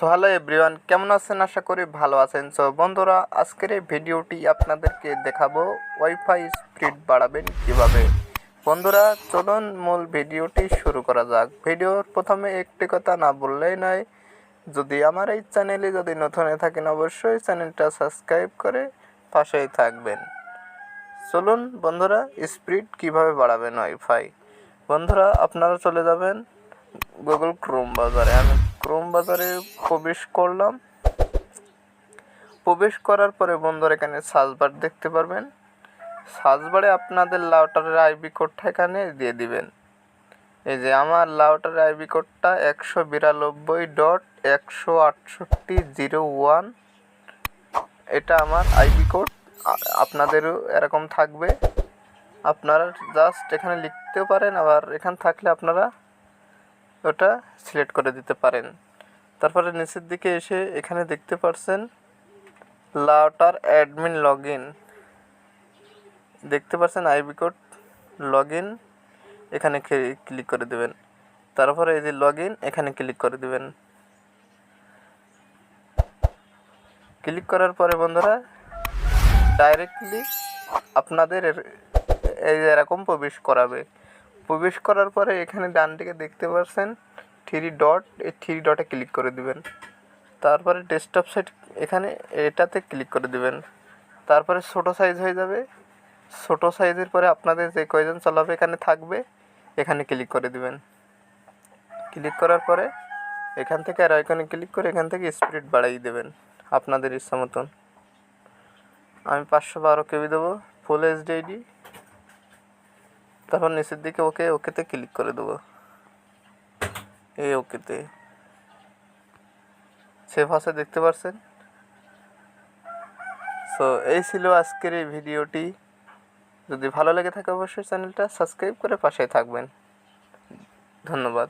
So hello everyone, কেমন আছেন? আশা করি ভালো আছেন। সো বন্ধুরা, আজকের এই ভিডিওটি আপনাদেরকে দেখাবো ওয়াইফাই স্পিড বাড়াবেন কীভাবে। বন্ধুরা, চলুন মূল ভিডিওটি শুরু করা যাক। ভিডিওর প্রথমে একটি কথা না বললেই নয়, যদি আমার এই চ্যানেলে যদি নতুন থাকেন, অবশ্যই চ্যানেলটা সাবস্ক্রাইব করে পাশেই থাকবেন। চলুন বন্ধুরা, স্পিড কীভাবে বাড়াবেন ওয়াইফাই? বন্ধুরা, আপনারা চলে যাবেন গুগল ক্রোম বাজারে। আমি ক্রোম বাজারে প্রবেশ করলাম। প্রবেশ করার পরে বন্ধুরা এখানে সার্চ বার দেখতে পারবেন। সার্চ বারে আপনাদের লাউটারের আইবি কোডটা এখানে দিয়ে দিবেন। এই যে আমার লাউটারের আইবি কোডটা একশো বিরানব্বই ডট একশো আটষট্টি জিরো ওয়ান। এটা আমার আইবি কোড আপনাদেরও এরকম থাকবে। আপনারা জাস্ট এখানে লিখতেও পারেন, আবার এখানে থাকলে আপনারা ওটা সিলেক্ট করে দিতে পারেন। তারপরে নিচের দিকে এসে এখানে দেখতে পারছেন লাউটার অ্যাডমিন লগ দেখতে পাচ্ছেন আইবি কোড লগ এখানে ক্লিক করে দেবেন। তারপরে এই যে লগ এখানে ক্লিক করে দেবেন। ক্লিক করার পরে বন্ধুরা ডাইরেক্টলি আপনাদের এই এরকম প্রবেশ করাবে। প্রবেশ করার পরে এখানে ডান দিকে দেখতে পাচ্ছেন থ্রি ডট, এই থ্রি ডটে ক্লিক করে দিবেন। তারপরে ডেস্কটপ সাইট এখানে এটাতে ক্লিক করে দিবেন। তারপরে ছোটো সাইজ হয়ে যাবে। ছোটো সাইজের পরে আপনাদের যে কয়জন চালাবে এখানে থাকবে, এখানে ক্লিক করে দিবেন। ক্লিক করার পরে এখান থেকে আর এখানে ক্লিক করে এখান থেকে স্পিড বাড়াই দেবেন আপনাদের ইচ্ছা মতন। আমি পাঁচশো বারো কেবি দেবো ফুল এইচডি তারপর নিচের দিকে ওকে, ওকেতে ক্লিক করে দেবো। এই ওকেতে। সেভ আছে দেখতে পারছেন? সো এই ছিল আজকের এই ভিডিওটি। যদি ভালো লেগে থাকে অবশ্যই চ্যানেলটা সাবস্ক্রাইব করে পাশে থাকবেন। ধন্যবাদ।